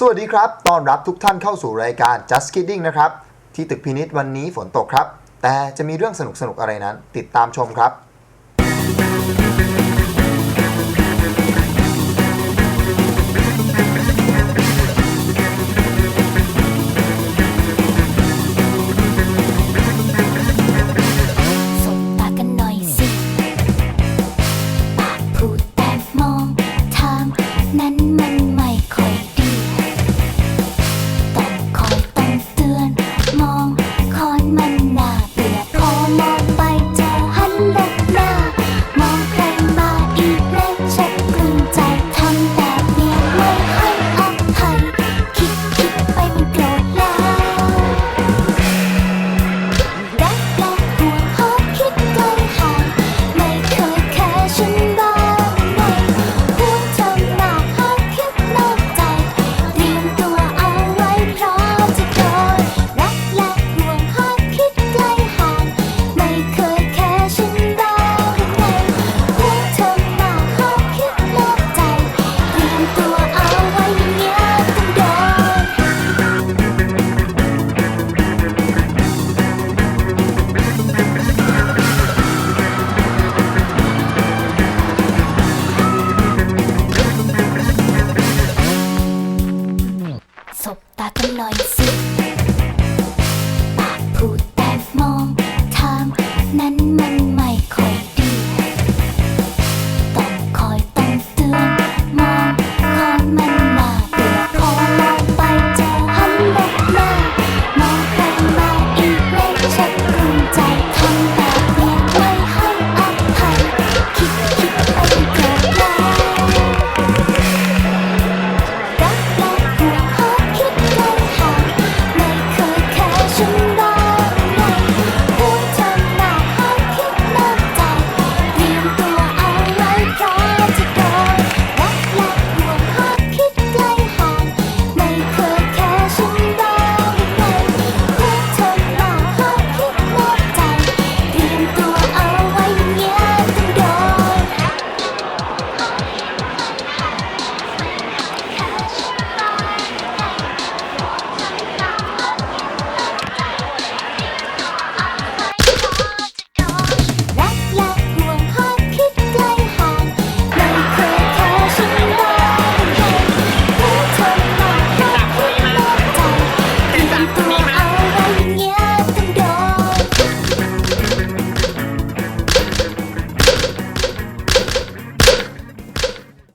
สวัสดีครับ ต้อนรับทุกท่านเข้าสู่รายการ Just Kidding นะครับ ที่ตึกพินิษวันนี้ฝนตกครับ แต่จะมีเรื่องสนุกๆ อะไรนั้น ติดตามชมครับ หอยสิปากพูดแต่มองทางนั้นมันไม่ค่อยดี ต้องคอยต้องเตือนมองคอยมันน่าเบื่อพอมองไปเจอหันลบกหน้ามองไปมาอีกเล็กฉันกลุ้มใจทำแต่